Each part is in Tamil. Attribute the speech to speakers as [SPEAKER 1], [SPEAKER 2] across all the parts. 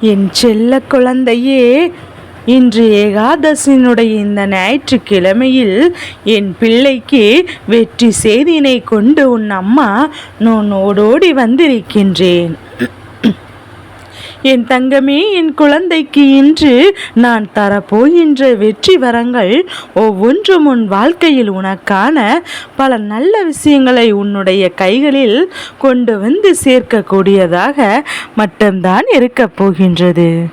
[SPEAKER 1] என் செல்ல குழந்தையே இன்று ஏகாதசியினுடைய இந்த ஞாயிற்றுக்கிழமையில் என் பிள்ளைக்கு வெற்றி செய்தியினை கொண்டு உன் அம்மா நான் ஓடோடி வந்திருக்கின்றேன். என் தங்கமே என் குழந்தைக்கு இன்று நான் தரப்போகின்ற வெற்றி வரங்கள் ஒவ்வொன்றும் உன் வாழ்க்கையில் உனக்கான பல நல்ல விஷயங்களை உன்னுடைய கைகளில் கொண்டு வந்து சேர்க்கக்கூடியதாக மட்டும்தான் இருக்கப் போகின்றது.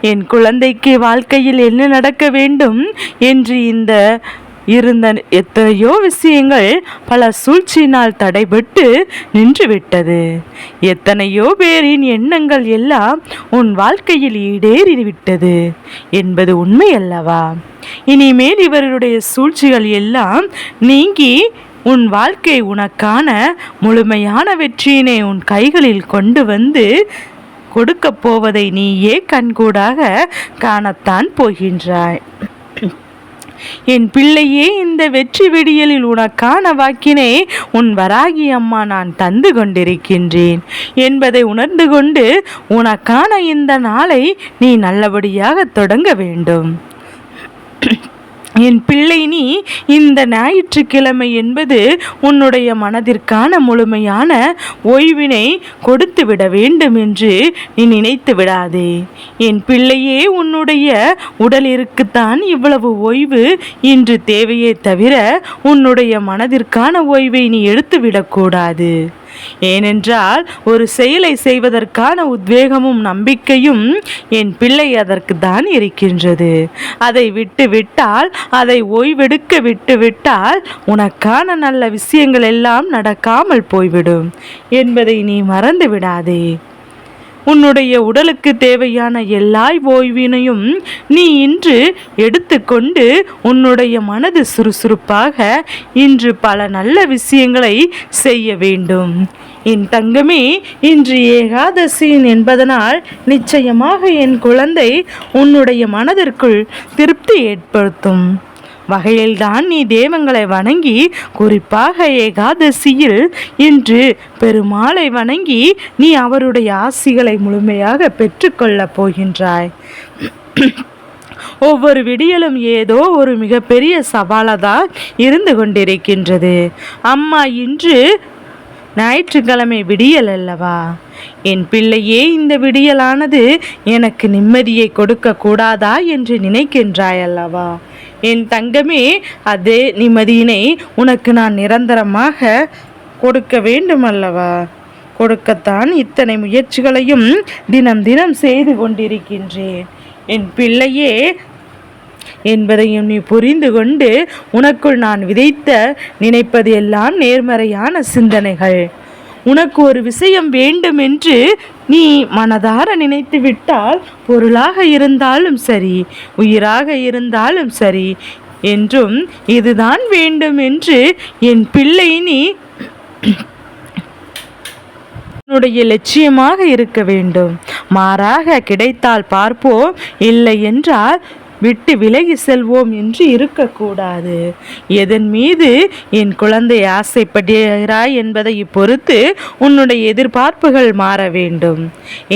[SPEAKER 1] என் குழந்தைக்கு வாழ்க்கையில் என்ன நடக்க வேண்டும் என்று இந்த இருந்த எத்தனையோ விஷயங்கள் பல சூழ்ச்சியினால் தடைபட்டு நின்றுவிட்டது. எத்தனையோ பேரின் எண்ணங்கள் எல்லாம் உன் வாழ்க்கையில் ஈடேறிவிட்டது என்பது உண்மை அல்லவா இனிமேல் இவருடைய சூழ்ச்சிகள் எல்லாம் நீங்கி உன் வாழ்க்கை உனக்கான முழுமையான வெற்றியினை உன் கைகளில் கொண்டு வந்து கொடுக்கப் போவதை நீயே கண்கூடாக காணத்தான் போகின்றாய். என் பிள்ளையே இந்த வெற்றி விடியலில் உனக்கான வாக்கினை உன் வராகி அம்மா நான் தந்து கொண்டிருக்கின்றேன் என்பதை உணர்ந்து கொண்டு உனக்கான இந்த நாளை நீ நல்லபடியாக தொடங்க வேண்டும். என் பிள்ளை நீ இந்த ஞாயிற்றுக்கிழமை என்பது உன்னுடைய மனதிற்கான முழுமையான ஓய்வினை கொடுத்து விட வேண்டும் என்று நீ நினைத்து விடாதே. என் பிள்ளையே உன்னுடைய உடலிற்குத்தான் இவ்வளவு ஓய்வு இன்று தேவையே தவிர உன்னுடைய மனதிற்கான ஓய்வை நீ எடுத்துவிடக்கூடாது. ஏனென்றால் ஒரு செயலை செய்வதற்கான உத்வேகமும் நம்பிக்கையும் என் பிள்ளை அதற்கு தான் இருக்கின்றது. அதை விட்டு விட்டால் அதை ஓய்வெடுக்க விட்டு விட்டால் உனக்கான நல்ல விஷயங்கள் எல்லாம் நடக்காமல் போய்விடும் என்பதை நீ மறந்து விடாதே உன்னுடைய உடலுக்கு தேவையான எல்லா ஓய்வினையும் நீ இன்று எடுத்துக்கொண்டு உன்னுடைய மனது சுறுசுறுப்பாக இன்று பல நல்ல விஷயங்களை செய்ய வேண்டும். என் தங்கமே இன்று ஏகாதசியின் என்பதனால் நிச்சயமாக என் குழந்தை உன்னுடைய மனதிற்குள் திருப்தி ஏற்படுத்தும். வகையில்தான் நீ தெய்வங்களை வணங்கி குறிப்பாக ஏகாதசியில் இன்று பெருமாளை வணங்கி நீ அவருடைய ஆசிகளை முழுமையாக பெற்றுக்கொள்ளப் போகின்றாய். ஒவ்வொரு விடியலும் ஏதோ ஒரு மிகப்பெரிய சவாலாக இருந்து கொண்டிருக்கின்றது. அம்மா இன்று ஞாயிற்றுக்கிழமை விடியல் அல்லவா? என் பிள்ளையே இந்த விடியலானது எனக்கு நிம்மதியை கொடுக்க கூடாதா என்று நினைக்கின்றாய் அல்லவா என் தங்கமே அதே நிம்மதியினை உனக்கு நான் நிரந்தரமாக கொடுக்க வேண்டும் அல்லவா கொடுக்கத்தான் இத்தனை முயற்சிகளையும் தினம் தினம் செய்து கொண்டிருக்கின்றேன். என் பிள்ளையே என்பதையும் நீ புரிந்து கொண்டு உனக்குள் நான் விதைத்த நினைப்பது எல்லாம் நேர்மறையான சிந்தனைகள். உனக்கு ஒரு விஷயம் வேண்டும் என்று நீ மனதார நினைத்து விட்டால் பொருளாக இருந்தாலும் சரி உயிராக இருந்தாலும் சரி என்றும் இதுதான் வேண்டும் என்று என் பிள்ளை நீ உன்னுடைய லட்சியமாக இருக்க வேண்டும். மாறாக கிடைத்தால் பார்ப்போம் இல்லை என்றால் விட்டு விலகி செல்வோம் என்று இருக்கக்கூடாது. எதன் மீது என் குழந்தை ஆசைப்படுகிறாய் என்பதை பொறுத்து உன்னுடைய எதிர்பார்ப்புகள் மாற வேண்டும்.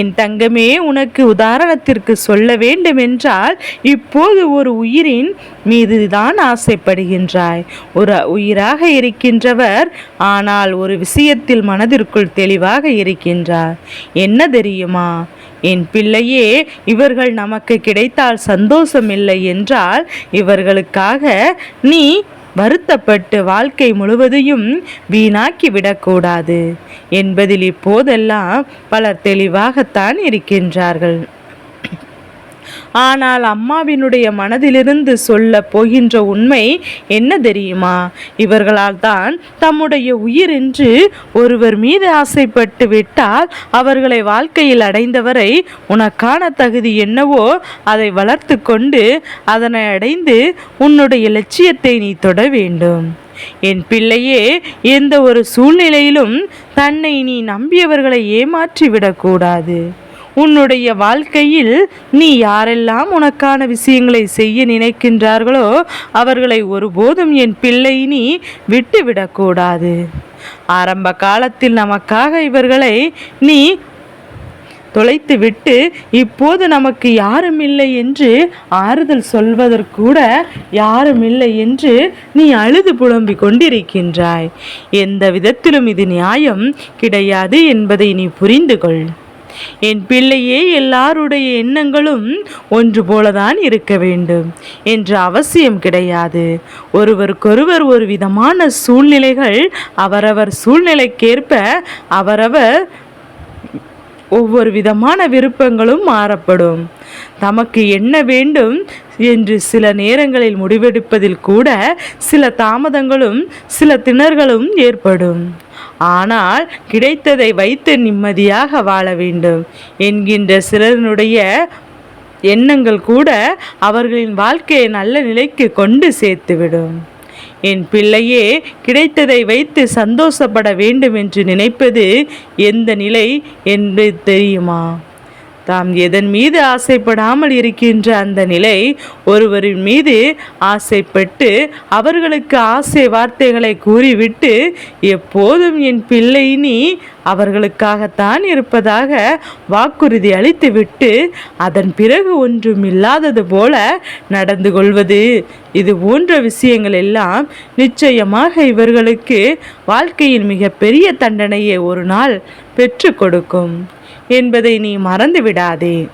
[SPEAKER 1] என் தங்கமே உனக்கு உதாரணத்திற்கு சொல்ல வேண்டும் என்றால் இப்போது ஒரு உயிரின் மீதுதான் ஆசைப்படுகின்றாய். ஒரு உயிராக இருக்கின்றவர் ஆனால் ஒரு விஷயத்தில் மனதிற்குள் தெளிவாக இருக்கின்றார். என்ன தெரியுமா? என் பிள்ளையே இவர்கள் நமக்கு கிடைத்தால் சந்தோஷமில்லை என்றால் இவர்களுக்காக நீ வருத்தப்பட்டு வாழ்க்கை முழுவதையும் வீணாக்கி விடக்கூடாது. என்பதில் இப்போதெல்லாம் பலர் தெளிவாகத்தான் இருக்கின்றார்கள். ஆனால் அம்மாவினுடைய மனதிலிருந்து சொல்ல போகின்ற உண்மை என்ன தெரியுமா? இவர்களால் தான் தம்முடைய உயிர் என்று ஒருவர் மீது ஆசைப்பட்டு விட்டால் அவர்களை வாழ்க்கையில் அடைந்தவரை உனக்கான தகுதி என்னவோ அதை வளர்த்து கொண்டு அதனை அடைந்து உன்னுடைய லட்சியத்தை நீ தொட வேண்டும். என் பிள்ளையே எந்த ஒரு சூழ்நிலையிலும் தன்னை நீ நம்பியவர்களை ஏமாற்றி விடக்கூடாது உன்னுடைய வாழ்க்கையில் நீ யாரெல்லாம் உனக்கான விஷயங்களை செய்ய நினைக்கின்றார்களோ அவர்களை ஒருபோதும் என் பிள்ளை நீ விட்டுவிடக்கூடாது. ஆரம்ப காலத்தில் நமக்காக இவர்களை நீ தொலைத்துவிட்டு இப்போது நமக்கு யாரும் இல்லை என்று ஆறுதல் சொல்வதற்கூட யாரும் இல்லை என்று நீ அழுது புலம்பிக் கொண்டிருக்கின்றாய். எந்த விதத்திலும் இது நியாயம் கிடையாது என்பதை நீ புரிந்து கொள் என் பிள்ளையே எல்லாருடைய எண்ணங்களும் ஒன்று போலதான் இருக்க வேண்டும் என்ற அவசியம் கிடையாது. ஒருவருக்கொருவர் ஒரு விதமான சூழ்நிலைகள் அவரவர் சூழ்நிலைக்கேற்ப அவரவர் ஒவ்வொரு விதமான விருப்பங்களும் மாறப்படும். தமக்கு என்ன வேண்டும் என்று சில நேரங்களில் முடிவெடுப்பதில் கூட சில தாமதங்களும் சில திணறுகளும் ஏற்படும். ஆனால் கிடைத்ததை வைத்து நிம்மதியாக வாழ வேண்டும் என்கின்ற சிலருடைய எண்ணங்கள் கூட அவர்களின் வாழ்க்கையை நல்ல நிலைக்கு கொண்டு சேர்த்துவிடும். என் பிள்ளையே கிடைத்ததை வைத்து சந்தோஷப்பட வேண்டும் என்று நினைப்பது எந்த நிலை என்று தெரியுமா? தாம் எதன் மீது ஆசைப்படாமல் இருக்கின்ற அந்த நிலை ஒருவரின் மீது ஆசைப்பட்டு அவர்களுக்கு ஆசை வார்த்தைகளை கூறிவிட்டு எப்போதும் என் பிள்ளை நீ அவர்களுக்காகத்தான் இருப்பதாக வாக்குறுதி அளித்துவிட்டு அதன் பிறகு ஒன்றும் இல்லாதது போல நடந்து கொள்வது. இது போன்ற விஷயங்கள் எல்லாம் நிச்சயமாக இவர்களுக்கு வாழ்க்கையில் மிகப்பெரிய தண்டனையை ஒரு நாள் பெற்று கொடுக்கும். என்பதை நீ மறந்து விடாதே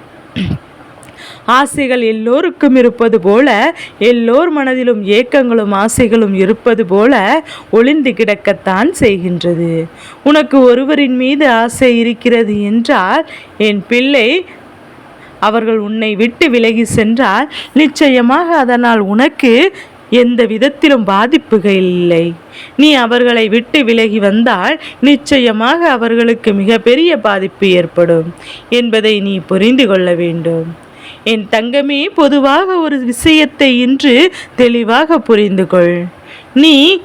[SPEAKER 1] ஆசைகள் எல்லோருக்கும் இருப்பது போல எல்லோர் மனதிலும் ஏக்கங்களும் ஆசைகளும் இருப்பது போல ஒளிந்து கிடக்கத்தான் செய்கின்றது. உனக்கு ஒருவரின் மீது ஆசை இருக்கிறது என்றால் என் பிள்ளை அவர்கள் உன்னை விட்டு விலகி சென்றால் நிச்சயமாக அதனால் உனக்கு எந்த விதத்திலும் பாதிப்புகள் இல்லை நீ அவர்களை விட்டு விலகி வந்தால் நிச்சயமாக அவர்களுக்கு மிகப்பெரிய பாதிப்பு ஏற்படும் என்பதை நீ புரிந்து கொள்ள வேண்டும். என் தங்கமே பொதுவாக ஒரு விஷயத்தை இன்று தெளிவாக புரிந்து கொள். நீ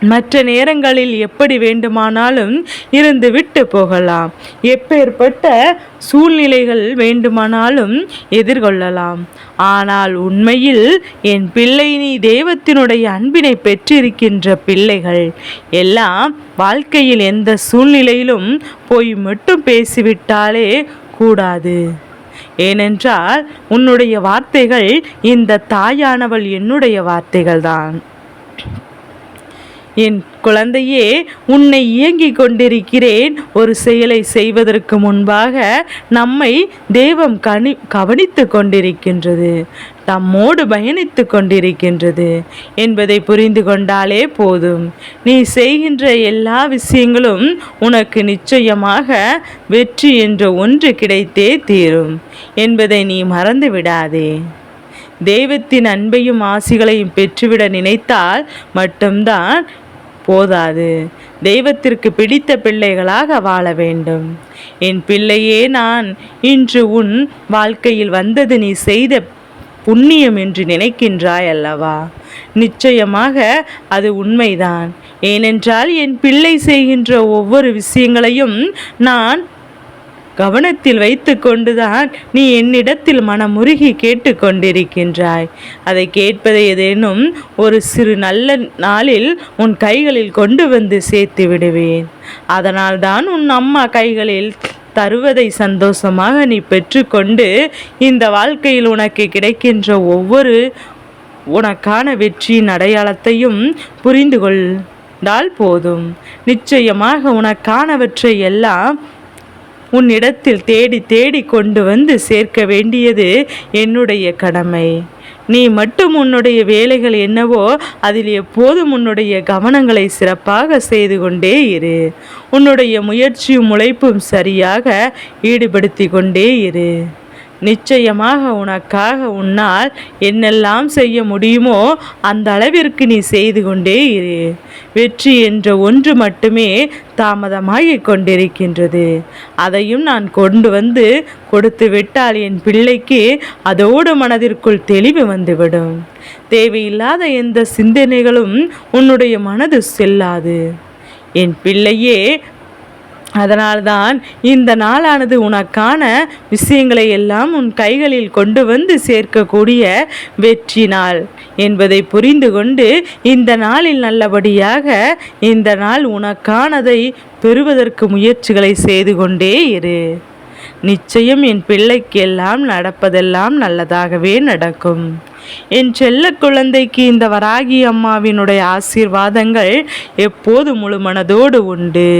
[SPEAKER 1] மற்ற நேரங்களில் எப்படி வேண்டுமானாலும் இருந்து விட்டு போகலாம். எப்பேற்பட்ட சூழ்நிலைகள் வேண்டுமானாலும் எதிர்கொள்ளலாம். ஆனால் உண்மையில் என் பிள்ளை நீ தெய்வத்தினுடைய அன்பினை பெற்றிருக்கின்ற பிள்ளைகள். எல்லாம் வாழ்க்கையில் எந்த சூழ்நிலையிலும் போய் மட்டும் பேசிவிட்டாலே கூடாது. ஏனென்றால் உன்னுடைய வார்த்தைகள் இந்த தாயானவள் என்னுடைய வார்த்தைகள்தான். என் குழந்தையே உன்னை இயங்கிக் கொண்டிருக்கிறேன். ஒரு செயலை செய்வதற்கு முன்பாக நம்மை தெய்வம் கனி கவனித்து கொண்டிருக்கின்றது. தம்மோடு பயணித்து கொண்டிருக்கின்றது என்பதை புரிந்து கொண்டாலே போதும். நீ செய்கின்ற எல்லா விஷயங்களும் உனக்கு நிச்சயமாக வெற்றி என்ற ஒன்று கிடைத்தே தீரும் என்பதை நீ மறந்து விடாதே. தெய்வத்தின் அன்பையும் ஆசிகளையும் பெற்றுவிட நினைத்தால் மட்டும்தான் போதாது. தெய்வத்திற்கு பிடித்த பிள்ளைகளாக வாழ வேண்டும். என் பிள்ளையே நான் இன்று உன் வாழ்க்கையில் வந்தது நீ செய்த புண்ணியம் என்று நினைக்கின்றாய் அல்லவா? நிச்சயமாக அது உண்மைதான். ஏனென்றால் என் பிள்ளை செய்கின்ற ஒவ்வொரு விஷயங்களையும் நான் கவனத்தில் வைத்து கொண்டுதான் நீ என்னிடத்தில் மனமுருகி கேட்டுக்கொண்டிருக்கின்றாய். அதை கேட்பதை ஏதேனும் ஒரு சிறு நல்ல நாளில் உன் கைகளில் கொண்டு வந்து சேர்த்து விடுவேன். அதனால்தான் உன் அம்மா கைகளில் தருவதை சந்தோஷமாக நீ பெற்றுக்கொண்டு இந்த வாழ்க்கையில் உனக்கு கிடைக்கின்ற ஒவ்வொரு உனக்கான வெற்றியின் அடையாளத்தையும் புரிந்து கொண்டால் போதும். நிச்சயமாக உனக்கானவற்றை எல்லாம் உன்னிடத்தில் தேடி தேடி கொண்டு வந்து சேர்க்க வேண்டியது என்னுடைய கடமை. நீ மட்டும் உன்னுடைய வேலைகள் என்னவோ அதில் எப்போதும் உன்னுடைய கவனங்களை சிறப்பாக செய்து கொண்டே இரு. உன்னுடைய முயற்சியும் உழைப்பும் சரியாக ஈடுபடுத்தி கொண்டே இரு. நிச்சயமாக உனக்காக உன்னால் என்னெல்லாம் செய்ய முடியுமோ அந்த அளவிற்கு நீ செய்து கொண்டே இரு. வெற்றி என்ற ஒன்று மட்டுமே தாமதமாகிக் கொண்டிருக்கின்றது. அதையும் நான் கொண்டு வந்து கொடுத்து விட்டால் என் பிள்ளைக்கு அதோடு மனதிற்குள் தெளிவு வந்துவிடும். தேவையில்லாத எந்த சிந்தனைகளும் உன்னுடைய மனது செல்லாது. என் பிள்ளையே அதனால்தான் இந்த நாளானது உனக்கான விஷயங்களை எல்லாம் உன் கைகளில் கொண்டு வந்து சேர்க்கக்கூடிய வெற்றி நாள் என்பதை புரிந்து கொண்டு இந்த நாளில் நல்லபடியாக இந்த நாள் உனக்கானதை பெறுவதற்கு முயற்சிகளை செய்து கொண்டே இரு. நிச்சயம் என் பிள்ளைக்கு எல்லாம் நடப்பதெல்லாம் நல்லதாகவே நடக்கும். என் செல்ல குழந்தைக்கு இந்த வராகி அம்மாவினுடைய ஆசீர்வாதங்கள் எப்போது முழு மனதோடு உண்டு.